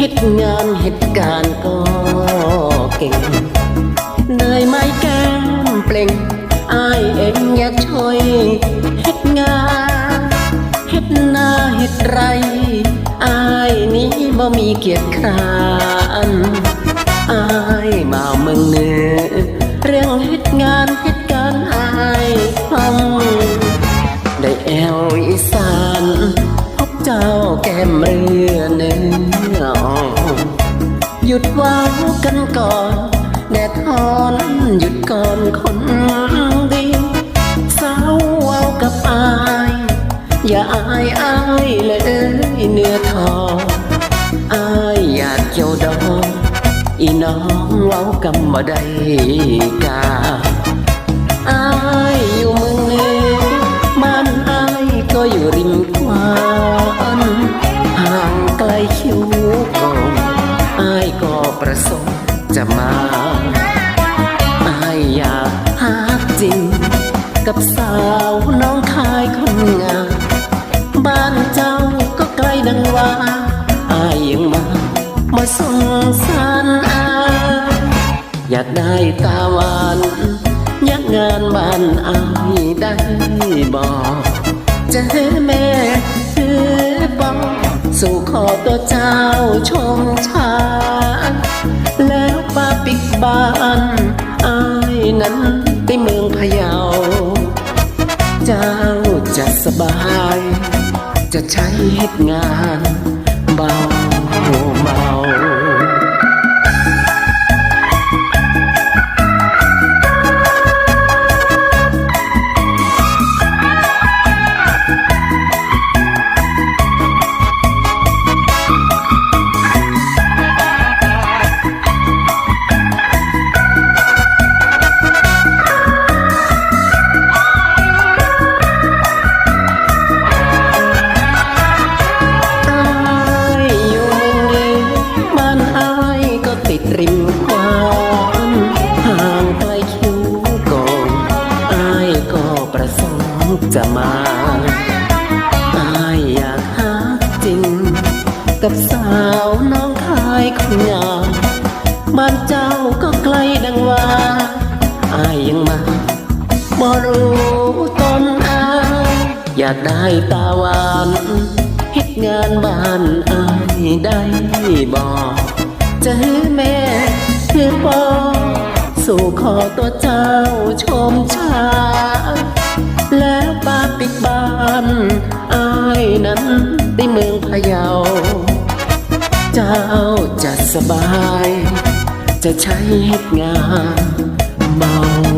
เหตุงานเหตุการก็เก่งเนยไม่แก้มเปล่งอายเองอยากช่วยเฮ็ดงานเฮ็ดนาเฮ็ดไรอายนี้บ่มีเกียรติคร้านอายมาเมืองเหนือเรื่องเฮ็ดงานเฮ็ดการอายทำได้แอวอีสาน เจ้าแก้มเรือเนื้ออ่อนหยุดว้าวกันก่อนแดดทอนหยุดก่อนคนดีสาวเว้าวกับอาย อย่าอายอายเลยเนื้อทองอายอยากเกี่ยวดองอีน้องเว้ากำบ่ได้กาอายอยู่เมืองเนือบ้อ ก็อยู่ริมกวานห่างไกลคิวกองอายก็ประสงค์จะมาอายอยากหาจริง กับสาวน้องคายคนงามบ้านเจ้าก็ไกลดังว่าอายยังมามาสงสารอายอยากได้ตาหวานยากงานบ้านอายได้บอก จะให้แม่ซื้อบอง สู่ขอตัวเจ้าชมชาแล้วป้าปิกบ้านอายนั้นไปเมืองพะเยา เจ้าจะสบาย จะใช้เหตุงานเบา จะมาอายอยากหาจริง กับสาวน้องคายคนงามบ้านเจ้าก็ไกลดังว่าอายยังมาบ่รู้ตนอายอยากได้ตาหวานเฮ็ดงานบ้านอายได้บอกจะให้แม่คือปอสู่ขอตัวเจ้าชมชา อายนั้นได้เมืองพะเยา เจ้าจะสบาย จะใช้เหงานเบาเบา